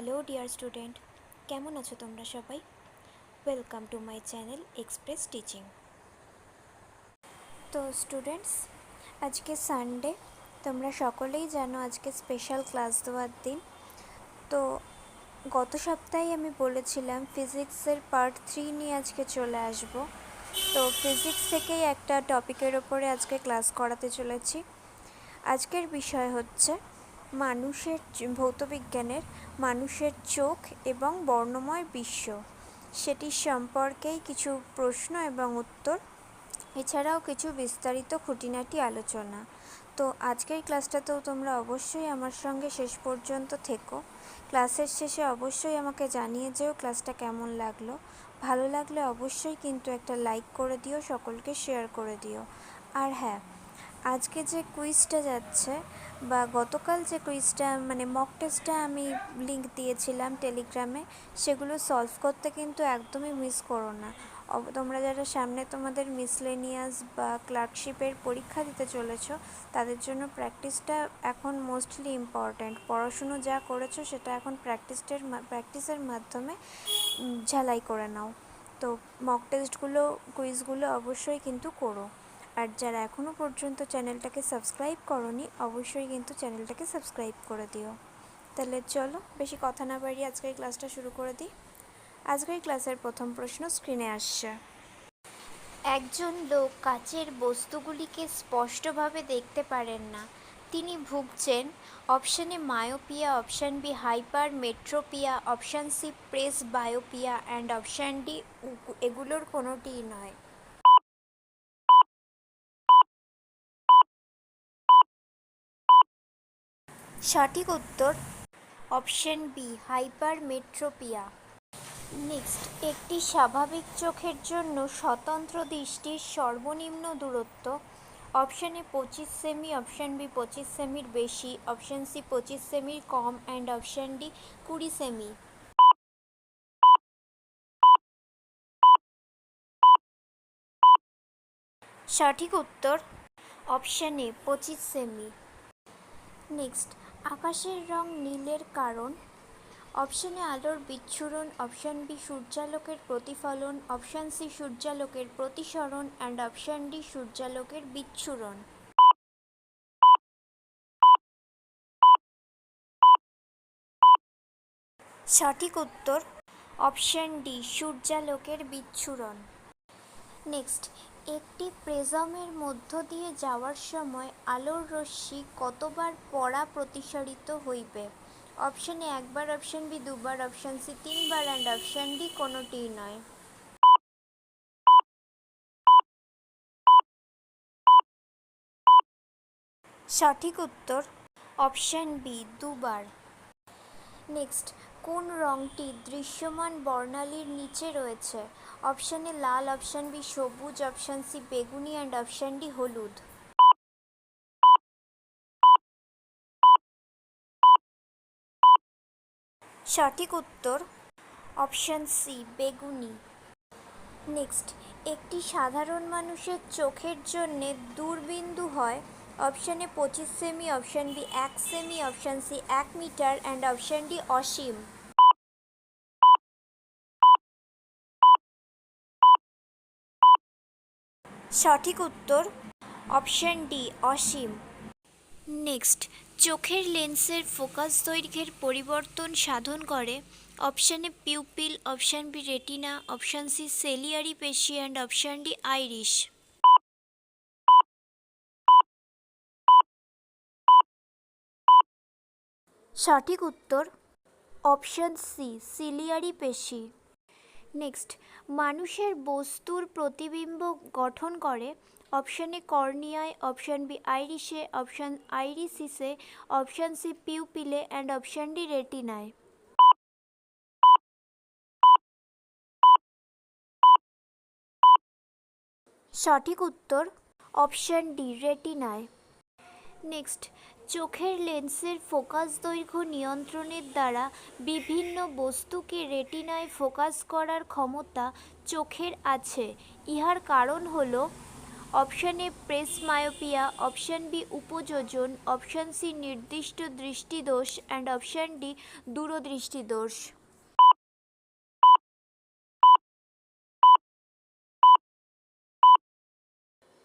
Hello dear student, কেমন আছো তোমরা সবাই? Welcome to my channel Express Teaching. তো স্টুডেন্টস, আজকে সানডে, তোমরা সকলেই জানো আজকে স্পেশাল ক্লাস দেওয়ার দিন। তো গত সপ্তাহে আমি বলেছিলাম ফিজিক্সের পার্ট থ্রি নিয়ে আজকে চলে আসব। তো ফিজিক্স থেকেই একটা টপিকের ওপরে আজকে ক্লাস করাতে চলেছি। আজকের বিষয় হচ্ছে মানুষের ভৌতবিজ্ঞানের মানুষের চোখ এবং বর্ণময় বিশ্ব। সেটির সম্পর্কেই কিছু প্রশ্ন এবং উত্তর, এছাড়াও কিছু বিস্তারিত খুঁটিনাটি আলোচনা। তো আজকের ক্লাসটাতেও তোমরা অবশ্যই আমার সঙ্গে শেষ পর্যন্ত থেকো। ক্লাসের শেষে অবশ্যই আমাকে জানিয়ে যেও ক্লাসটা কেমন লাগল। ভালো লাগলে অবশ্যই কিন্তু একটা লাইক করে দিও, সকলকে শেয়ার করে দিও। আর হ্যাঁ আজকে যে কুইজটা যাচ্ছে বা গতকাল যে কুইজটা মানে মক টেস্টটা আমি লিংক দিয়েছিলাম টেলিগ্রামে সেগুলো সলভ করতে কিন্তু একদমই মিস করো না। তোমরা যারা সামনে তোমাদের মিসলেনিয়াস বা ক্লার্কশিপের পরীক্ষা দিতে চলেছো, তাদের জন্য প্র্যাকটিসটা এখন মোস্টলি ইম্পর্ট্যান্ট পড়াশুনো যা করেছ, সেটা এখন প্র্যাকটিসের প্র্যাকটিসের মাধ্যমে ঝালাই করে নাও। তো মক টেস্টগুলো কুইজগুলো অবশ্যই কিন্তু করো। আর যারা এখনও পর্যন্ত চ্যানেলটাকে সাবস্ক্রাইব করনি, অবশ্যই কিন্তু চ্যানেলটাকে সাবস্ক্রাইব করে দিও। তাহলে চলো বেশি কথা না বাড়িয়ে আজকের ক্লাসটা শুরু করে দিই। আজকের ক্লাসের প্রথম প্রশ্ন স্ক্রিনে আসছে। একজন লোক কাচের বস্তুগুলিকে স্পষ্টভাবে দেখতে পারেন না। তিনি ভুগছেন, অপশানে myopia, option B hypermetropia, option C presbyopia and option D এগুলোর কোনোটিই নয়। সঠিক উত্তর option B hypermetropia next একটি স্বাভাবিক চোখের জন্য স্বতন্ত্র দৃষ্টির সর্বনিম্ন দূরত্ব। অপশন এ পঁচিশ সেমি। অপশন বি পঁচিশ সেমির বেশি। অপশন সি পঁচিশ সেমির কম। অ্যান্ড অপশন ডি কুড়ি সেমি। সঠিক উত্তর অপশন এ পঁচিশ সেমি। নেক্সট আকাশের রং নীলের কারণ অপশানে আলোর বিচ্ছুরণ অপশান বি সূর্যালোকের প্রতিফলন অপশান সি সূর্যালোকের প্রতিসরণ অ্যান্ড অপশান ডি সূর্যালোকের বিচ্ছুরণ। সঠিক উত্তর অপশান ডি সূর্যালোকের বিচ্ছুরণ। নেক্সট একটি প্রেজমের মধ্য দিয়ে যাওয়ার সময় আলোর রশ্মি কতবার পড়া প্রতিসরিত হইবে? অপশন এ একবার, অপশন বি দুবার, অপশন সি তিনবার অ্যান্ড অপশন ডি কোনোটিই নয়। সঠিক উত্তর অপশন বি দুবার। নেক্সট, কোন রঙটি দৃশ্যমান বর্ণালীর নিচে রয়েছে? অপশন এ লাল, অপশন বি সবুজ, অপশন সি বেগুনি অ্যান্ড অপশন ডি হলুদ। সঠিক উত্তর অপশন সি বেগুনি। নেক্সট, একটি সাধারণ মানুষের চোখের জন্য দূরবিন্দু হয়, অপশানে পঁচিশ সেমি, অপশান বি এক সেমি, অপশান সি এক মিটার অ্যান্ড অপশান ডি অসীম। সঠিক উত্তর অপশান ডি অসীম। নেক্সট চোখের লেন্সের ফোকাস দৈর্ঘ্যের পরিবর্তন সাধন করে। অপশানে pupil option B retina option C ciliary পেশি অ্যান্ড অপশান ডি আইরিশ সঠিক উত্তর অপশান সি সিলিয়ারি পেশি নেক্সট মানুষের বস্তুর প্রতিবিম্ব গঠন করে অপশানে কর্নিয়ায় অপশান বি আইরিশে অপশান আইরিসিসে অপশান সি পিউপিলে অ্যান্ড অপশান ডি রেটিনায় সঠিক উত্তর অপশান ডি রেটিনায় নেক্সট চোখের লেন্সের ফোকাস দৈর্ঘ্য নিয়ন্ত্রণের দ্বারা বিভিন্ন বস্তুকে রেটিনায় ফোকাস করার ক্ষমতা চোখের আছে। ইহার কারণ হল option A press myopia, option B উপযোজন, অপশান সি নির্দিষ্ট দৃষ্টিদোষ অ্যান্ড অপশান ডি দূরদৃষ্টিদোষ।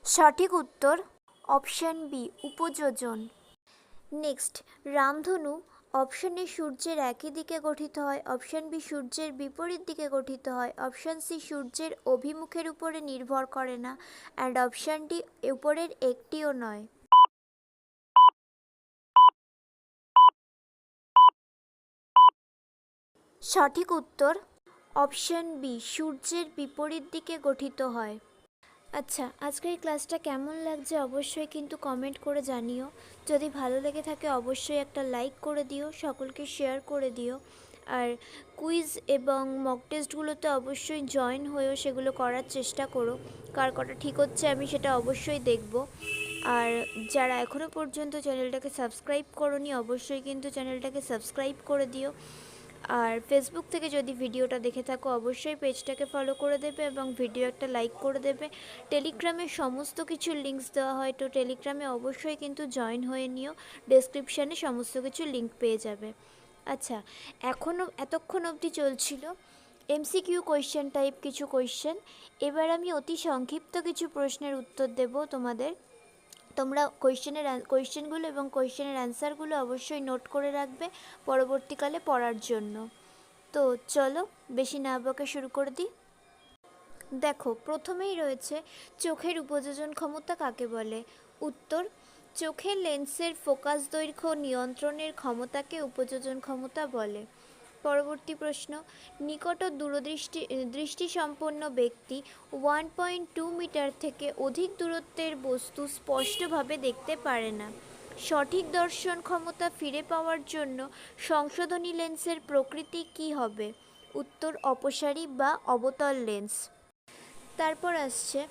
সঠিক উত্তর অপশান বি, উপযোজন। নেক্সট, রামধনু অপশন সূর্যের একই দিকে গঠিত হয়, অপশান বি, সূর্যের বিপরীত দিকে গঠিত হয়, অপশান সি, সূর্যের অভিমুখের উপরে নির্ভর করে না অ্যান্ড অপশন ডি, উপরের একটিও নয়। সঠিক উত্তর অপশান বি, সূর্যের বিপরীত দিকে গঠিত হয়। আচ্ছা আজকের এই ক্লাসটা কেমন লাগছে অবশ্যই কিন্তু কমেন্ট করে জানিও। যদি ভালো লেগে থাকে অবশ্যই একটা লাইক করে দিও, সকলকে শেয়ার করে দিও। আর কুইজ এবং মক টেস্টগুলোতে অবশ্যই জয়েন হয়েও সেগুলো করার চেষ্টা করো। কার কটা ঠিক হচ্ছে আমি সেটা অবশ্যই দেখব। আর যারা এখনও পর্যন্ত চ্যানেলটাকে সাবস্ক্রাইব করনি অবশ্যই কিন্তু চ্যানেলটাকে সাবস্ক্রাইব করে দিও। আর ফেসবুক থেকে যদি ভিডিওটা দেখে থাকো, অবশ্যই পেজটাকে ফলো করে দেবে এবং ভিডিও একটা লাইক করে দেবে। টেলিগ্রামে সমস্ত কিছুর লিঙ্কস দেওয়া হয়, তো টেলিগ্রামে অবশ্যই কিন্তু জয়েন হয়ে নিও। ডেসক্রিপশানে সমস্ত কিছু লিঙ্ক পেয়ে যাবে। আচ্ছা এখনও এতক্ষণ অবধি চলছিল এমসিকিউ কোয়েশ্চেন টাইপ কিছু কোয়েশ্চেন এবার আমি অতি সংক্ষিপ্ত কিছু প্রশ্নের উত্তর দেব তোমাদের। তোমরা কোয়েশ্চেনের কোয়েশ্চেনগুলো এবং কোয়েশ্চেনের অ্যান্সারগুলো অবশ্যই নোট করে রাখবে পরবর্তীকালে পড়ার জন্য। তো চলো, বেশি না বকে শুরু করে দিই। দেখো, প্রথমেই রয়েছে, চোখের উপযোজন ক্ষমতা কাকে বলে? উত্তর, চোখের লেন্সের ফোকাস দৈর্ঘ্য নিয়ন্ত্রণের ক্ষমতাকে উপযোজন ক্ষমতা বলে। পরবর্তী প্রশ্ন, নিকট দূরদৃষ্টি, দৃষ্টিসম্পন্ন ব্যক্তি ওয়ান পয়েন্ট টু মিটার থেকে অধিক দূরত্বের বস্তু স্পষ্টভাবে দেখতে পারে না। সঠিক দর্শন ক্ষমতা ফিরে পাওয়ার জন্য সংশোধনী লেন্সের প্রকৃতি কী হবে? উত্তর, অপসারী বা অবতল লেন্স। তারপর আসছে,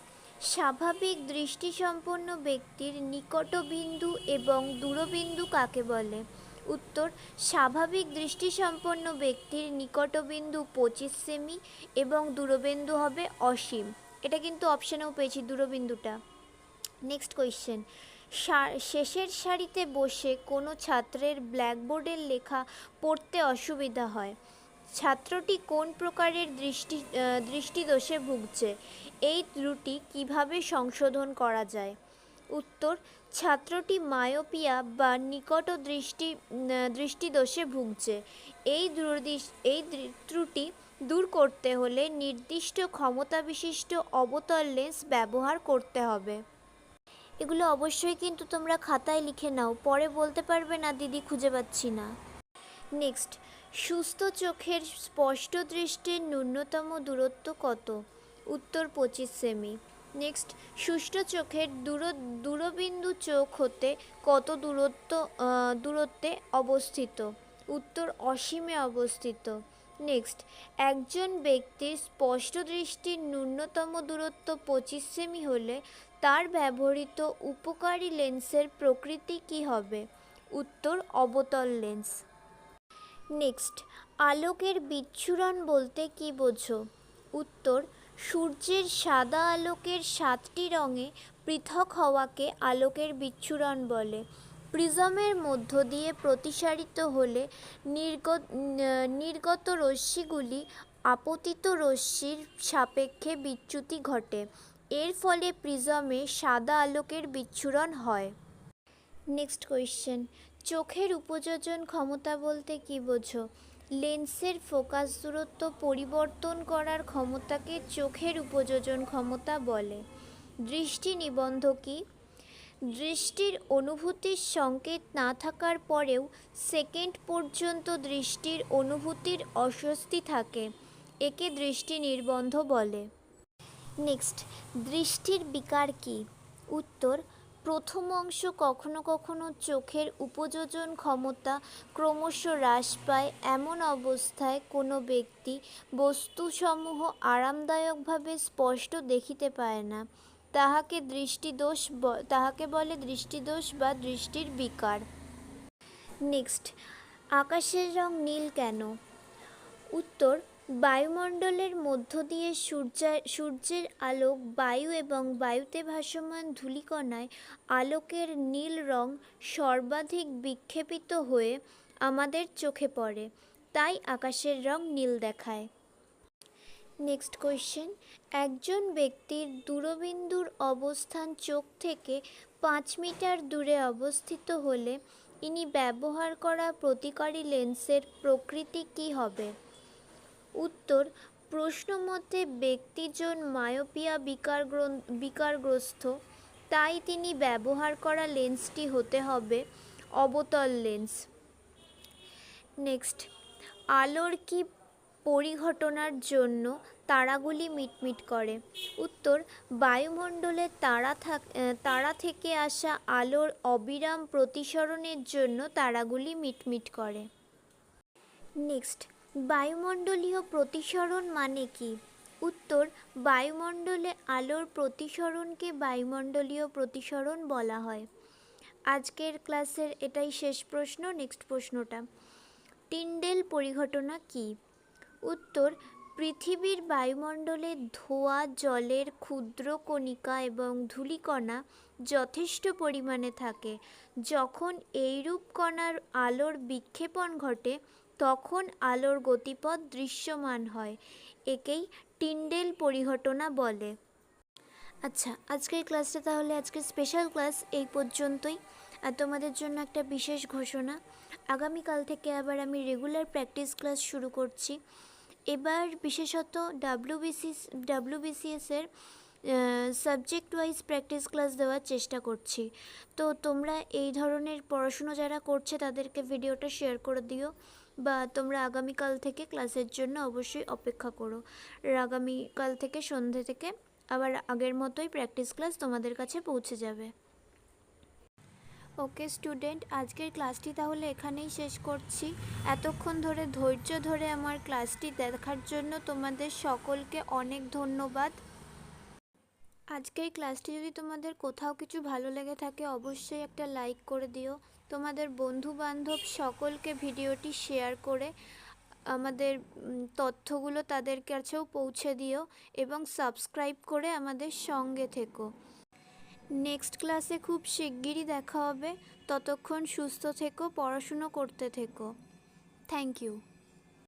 স্বাভাবিক দৃষ্টিসম্পন্ন ব্যক্তির নিকটবিন্দু এবং দূরবিন্দু কাকে বলে? উত্তর, স্বাভাবিক দৃষ্টিসম্পন্ন ব্যক্তির নিকটবিন্দু পঁচিশ সেমি এবং দূরবিন্দু হবে অসীম। এটা কিন্তু অপশানেও পেয়েছি দূরবিন্দুটা। নেক্সট কোয়েশ্চেন শেষের সারিতে বসে কোনো ছাত্রের ব্ল্যাকবোর্ডের লেখা পড়তে অসুবিধা হয়। ছাত্রটি কোন প্রকারের দৃষ্টি দৃষ্টিদোষে ভুগছে? এই ত্রুটি কীভাবে সংশোধন করা যায়? উত্তর, ছাত্রটি মায়োপিয়া বা নিকট দৃষ্টি দৃষ্টিদোষে ভুগছে। এই এই ত্রুটি দূর করতে হলে নির্দিষ্ট ক্ষমতা বিশিষ্ট অবতল লেন্স ব্যবহার করতে হবে। এগুলো অবশ্যই কিন্তু তোমরা খাতায় লিখে নাও, পরে বলতে পারবে না, দিদি খুঁজে পাচ্ছি না। নেক্সট, সুস্থ চোখের স্পষ্ট দৃষ্টির ন্যূনতম দূরত্ব কত? উত্তর, পঁচিশ সেমি। নেক্সট সুষ্ঠ চোখের দূর, দূরবিন্দু চোখ হতে কত দূরত্ব দূরত্বে অবস্থিত? উত্তর, অসীমে অবস্থিত। নেক্সট একজন ব্যক্তির স্পষ্ট দৃষ্টির ন্যূনতম দূরত্ব পঁচিশ সেমি হলে তার ব্যবহৃত উপকারী লেন্সের প্রকৃতি কী হবে? উত্তর, অবতল লেন্স। নেক্সট আলোকের বিচ্ছুরণ বলতে কী বোঝো? উত্তর সূর্যের সাদা আলোকের সাতটি রঙে পৃথক হওয়াকে আলোকের বিচ্ছুরণ বলে। প্রিজমের মধ্য দিয়ে প্রতিসারিত হলে নির্গত নির্গত রশ্মিগুলি আপতিত রশ্মির সাপেক্ষে বিচ্যুতি ঘটে। এর ফলে প্রিজমে সাদা আলোকের বিচ্ছুরণ হয়। Next question. চোখের উপযোজন ক্ষমতা বলতে কী বোঝো? লেন্সের ফোকাস দূরত্ব পরিবর্তন করার ক্ষমতাকে চোখের উপযোজন ক্ষমতা বলে। দৃষ্টি নিবন্ধ কি? দৃষ্টির অনুভূতির সংকেত না থাকার পরেও সেকেন্ড পর্যন্ত দৃষ্টির অনুভূতির অস্বস্তি থাকে, একে দৃষ্টি নির্বন্ধ বলে। নেক্সট, দৃষ্টির বিকার কি? উত্তর প্রথম অংশ কখনো কখনো চোখের উপযোজন ক্ষমতা ক্রমশ হ্রাস পায়। এমন অবস্থায় কোনো ব্যক্তি বস্তুসমূহ আরামদায়কভাবে স্পষ্ট দেখিতে পায় না। তাহাকে দৃষ্টিদোষ তাহাকে বলে দৃষ্টিদোষ বা দৃষ্টির বিকার। নেক্সট, আকাশের রং নীল কেন? উত্তর বায়ুমণ্ডলের মধ্য দিয়ে সূর্যা সূর্যের আলোক, বায়ু এবং বায়ুতে ভাসমান ধূলিকণায় আলোকের নীল রং সর্বাধিক বিক্ষেপিত হয়ে আমাদের চোখে পড়ে। তাই আকাশের রং নীল দেখায়। নেক্সট কোয়েশ্চেন একজন ব্যক্তির দূরবিন্দুর অবস্থান চোখ থেকে পাঁচ মিটার দূরে অবস্থিত হলে ইনি ব্যবহার করা প্রতিকারী লেন্সের প্রকৃতি কী হবে? উত্তর প্রশ্ন মতে ব্যক্তিজন মায়োপিয়া বিকার বিকারগ্রস্ত তাই তিনি ব্যবহার করা লেন্সটি হতে হবে অবতল লেন্স। নেক্সট, আলোর কি পরিঘটনার জন্য তারাগুলি মিটমিট করে? উত্তর, বায়ুমণ্ডলে তারা থাক তারা থেকে আসা আলোর অবিরাম প্রতিসরণের জন্য তারাগুলি মিটমিট করে। নেক্সট বায়ুমণ্ডলীয় প্রতিসরণ মানে কি? উত্তর, বায়ুমণ্ডলে আলোর প্রতিসরণকে বায়ুমণ্ডলীয় প্রতিসরণ বলা হয়। আজকের ক্লাসের এটাই শেষ প্রশ্ন, নেক্সট প্রশ্নটা। টিন্ডেল পরিঘটনা কি? উত্তর, পৃথিবীর বায়ুমণ্ডলে ধোঁয়া, জলের ক্ষুদ্র কণিকা এবং ধূলিকণা যথেষ্ট পরিমাণে থাকে। যখন এইরূপ কণার আলোর বিক্ষেপণ ঘটে তখন আলোর গতিপথ দৃশ্যমান হয়, একেই টিন্ডেল পরিঘটনা বলে। আচ্ছা আজকের ক্লাসটা তাহলে আজকের স্পেশাল ক্লাস এই পর্যন্তই। আর তোমাদের জন্য একটা বিশেষ ঘোষণা, আগামীকাল থেকে আবার আমি রেগুলার প্র্যাকটিস ক্লাস শুরু করছি। এবার বিশেষত ডাব্লিউবিসি ডাব্লিউবিসিএসের সাবজেক্ট ওয়াইজ প্র্যাকটিস ক্লাস দেওয়ার চেষ্টা করছি। তো তোমরা এই ধরনের পড়াশুনো যারা করছে, তাদেরকে ভিডিওটা শেয়ার করে দিও বা তোমরা আগামীকাল থেকে ক্লাসের জন্য অবশ্যই অপেক্ষা করো। আর আগামীকাল থেকে সন্ধে থেকে আবার আগের মতোই প্র্যাকটিস ক্লাস তোমাদের কাছে পৌঁছে যাবে। ওকে স্টুডেন্ট আজকের ক্লাসটি তাহলে এখানেই শেষ করছি। এতক্ষণ ধরে, ধৈর্য ধরে আমার ক্লাসটি দেখার জন্য তোমাদের সকলকে অনেক ধন্যবাদ। আজকের ক্লাসটি যদি তোমাদের কোথাও কিছু ভালো লেগে থাকে, অবশ্যই একটা লাইক করে দিও। তোমাদের বন্ধু বান্ধব সকলকে ভিডিওটি শেয়ার করে, আমাদের তথ্যগুলো তাদের কাছেও পৌঁছে দিও এবং সাবস্ক্রাইব করে আমাদের সঙ্গে থেকো। নেক্সট ক্লাসে খুব শিগগিরই দেখা হবে। ততক্ষণ সুস্থ থেকো, পড়াশুনো করতে থেকো। Thank you.